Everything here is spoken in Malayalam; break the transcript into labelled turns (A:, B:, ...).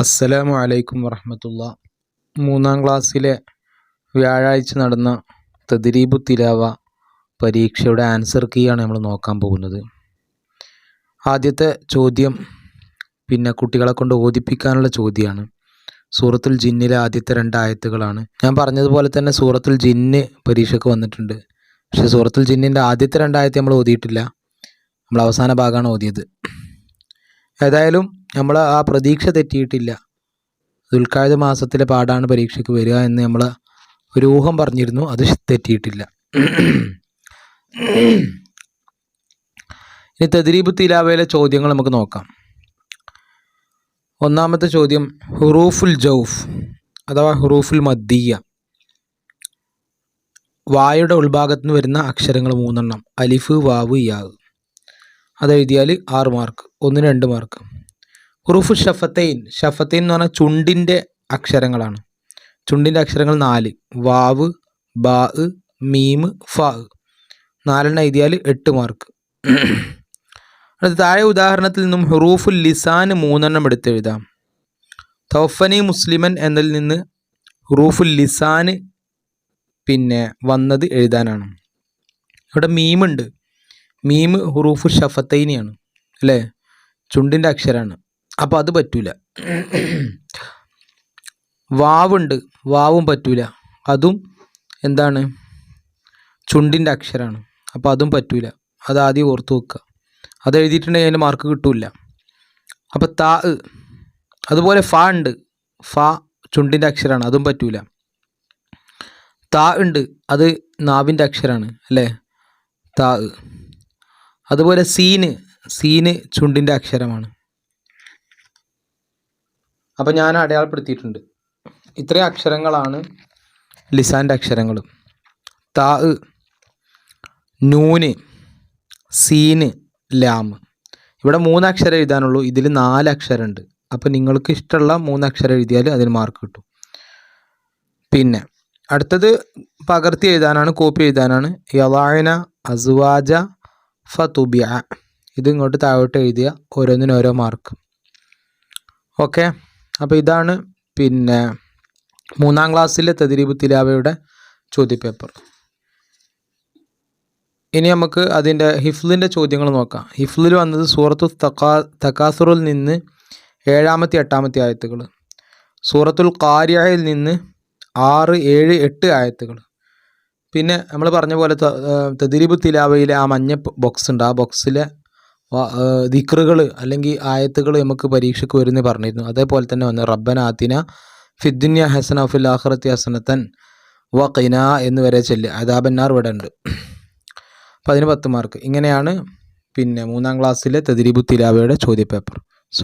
A: അസ്സലാമു അലൈക്കും വറഹമത്തുള്ള. മൂന്നാം ക്ലാസ്സിലെ വ്യാഴാഴ്ച നടന്ന തദ്രീബു തിലാവ പരീക്ഷയുടെ ആൻസർ കീയാണ് നമ്മൾ നോക്കാൻ പോകുന്നത്. ആദ്യത്തെ ചോദ്യം പിന്നെ കുട്ടികളെ കൊണ്ട് ഓദിപ്പിക്കാനുള്ള ചോദ്യമാണ്. സൂറത്തുൽ ജിന്നിലെ ആദ്യത്തെ രണ്ട് ആയത്തുകളാണ്. ഞാൻ പറഞ്ഞതുപോലെ തന്നെ സൂറത്തുൽ ജിന്ന് പരീക്ഷയ്ക്ക് വന്നിട്ടുണ്ട്. പക്ഷേ സൂറത്തുൽ ജിന്നിന്റെ ആദ്യത്തെ രണ്ടായത്തെ നമ്മൾ ഓതിയിട്ടില്ല. നമ്മൾ അവസാന ഭാഗമാണ് ഓതിയത്. ഏതായാലും നമ്മൾ ആ പ്രതീക്ഷ തെറ്റിയിട്ടില്ല. ദുൽഖായത് മാസത്തിലെ പാടാണ് പരീക്ഷയ്ക്ക് വരിക എന്ന് നമ്മൾ ഒരു ഊഹം പറഞ്ഞിരുന്നു. അത് തെറ്റിയിട്ടില്ല. ഇനി തദ്രീബ് തിലാവയിലെ ചോദ്യങ്ങൾ നമുക്ക് നോക്കാം. ഒന്നാമത്തെ ചോദ്യം ഹുറൂഫുൽ ജൗഫ് അഥവാ ഹുറൂഫുൽ മദ്ദീയ. വായുടെ ഉൾഭാഗത്ത് നിന്ന് വരുന്ന അക്ഷരങ്ങൾ മൂന്നെണ്ണം. അലിഫ് വാവ് യാവ് അതെഴുതിയാൽ ആറ് മാർക്ക് ഒന്ന് രണ്ട് മാർക്ക് ഹുറുഫു ഷഫത്തൈൻ. ഷഫത്തൈൻ എന്ന് പറഞ്ഞാൽ ചുണ്ടിന്റെ അക്ഷരങ്ങളാണ്. ചുണ്ടിന്റെ അക്ഷരങ്ങൾ നാല്. വാവ് ബാ മീം ഫ. നാലെണ്ണം എഴുതിയാൽ എട്ട് മാർക്ക്. അത് താഴെ ഉദാഹരണത്തിൽ നിന്നും ഹുറൂഫുൽ ലിസാൻ മൂന്നെണ്ണം എടുത്തെഴുതാം തൗഫനി മുസ്ലിമൻ എന്നതിൽ നിന്ന് ഹുറൂഫുൽ ലിസാൻ പിന്നെ വന്നത് എഴുതാനാണ്. ഇവിടെ മീമുണ്ട്. മീം ഹുറൂഫു ഷഫത്തൈനിയാണ്. അല്ലേ? ചുണ്ടിന്റെ അക്ഷരമാണ് അപ്പോൾ അത് പറ്റൂല. വാവുണ്ട്. വാവും പറ്റൂല. അതും എന്താണ്? ചുണ്ടിന്റെ അക്ഷരമാണ് അപ്പോൾ അതും പറ്റൂല. അത് ആദ്യം ഓർത്ത് വെക്കുക അത് എഴുതിയിട്ടുണ്ടെങ്കിൽ അതിന് മാർക്ക് കിട്ടില്ല. അപ്പോൾ താ അതുപോലെ ഫ ഉണ്ട്. ഫ ചുണ്ടിന്റെ അക്ഷരമാണ് അതും പറ്റൂല. താ ഉണ്ട്. അത് നാവിന്റെ അക്ഷരമാണ് അല്ലേ? താ. അതുപോലെ സീന്. സീന് ചുണ്ടിന്റെ അക്ഷരമാണ്. അപ്പോൾ ഞാൻ അടയാളപ്പെടുത്തിയിട്ടുണ്ട്. ഇത്രയും അക്ഷരങ്ങളാണ് ലിസാന്റെ അക്ഷരങ്ങൾ താ നൂന് സീന് ലാം. ഇവിടെ മൂന്ന് അക്ഷരം എഴുതാനുള്ളൂ. ഇതിൽ നാല് അക്ഷരമുണ്ട്. അപ്പോൾ നിങ്ങൾക്ക് ഇഷ്ടമുള്ള മൂന്ന് അക്ഷരം എഴുതിയാൽ അതിന് മാർക്ക് കിട്ടും. പിന്നെ അടുത്തത് പകർത്തി എഴുതാനാണ് കോപ്പി എഴുതാനാണ്. യവായന അസുവാജ ഫതുബിയ ഇത് ഇങ്ങോട്ട് താഴോട്ട് എഴുതിയ ഓരോന്നിനും ഓരോ മാർക്ക് ഓക്കെ അപ്പോൾ ഇതാണ് പിന്നെ മൂന്നാം ക്ലാസ്സിലെ തദ്രീബ് തിലാവയുടെ ചോദ്യപേപ്പർ. ഇനി നമുക്ക് അതിന്റെ ഹിഫ്ലിന്റെ ചോദ്യങ്ങൾ നോക്കാം. ഹിഫ്ലിൽ വന്നത് സൂറത്തു തക്കാ തക്കാസുറിൽ നിന്ന് ഏഴാമത്തെ എട്ടാമത്തെ ആയത്തുകൾ. സൂറത്തുൽ കാര്യയിൽ നിന്ന് ആറ് ഏഴ് എട്ട് ആയത്തുകൾ. പിന്നെ നമ്മൾ പറഞ്ഞ പോലെ തദ്രീബ് തിലാവയിലെ ആ മഞ്ഞ ബോക്സ് ഉണ്ട്. ആ ബോക്സിലെ ദിക്റുകൾ അല്ലെങ്കിൽ ആയത്തുകൾ നമുക്ക് പരീക്ഷയ്ക്ക് വരുന്ന പറഞ്ഞിരുന്നു. അതേപോലെ തന്നെ വന്ന് റബ്ബന ആത്തിന ഫിദ്ദുന്യ ഹസന ഫിൽ ആഹ്റത്തി ഹസനത്തൻ വ കൈന എന്ന് വരെ ചെല്ല്. അദാബന്നാർ ഇവിടെ ഉണ്ട്. അപ്പോൾ അതിന് പത്ത് മാർക്ക് ഇങ്ങനെയാണ് പിന്നെ മൂന്നാം ക്ലാസ്സിലെ തദ്രീബു തിലാവയുടെ ചോദ്യപേപ്പർ.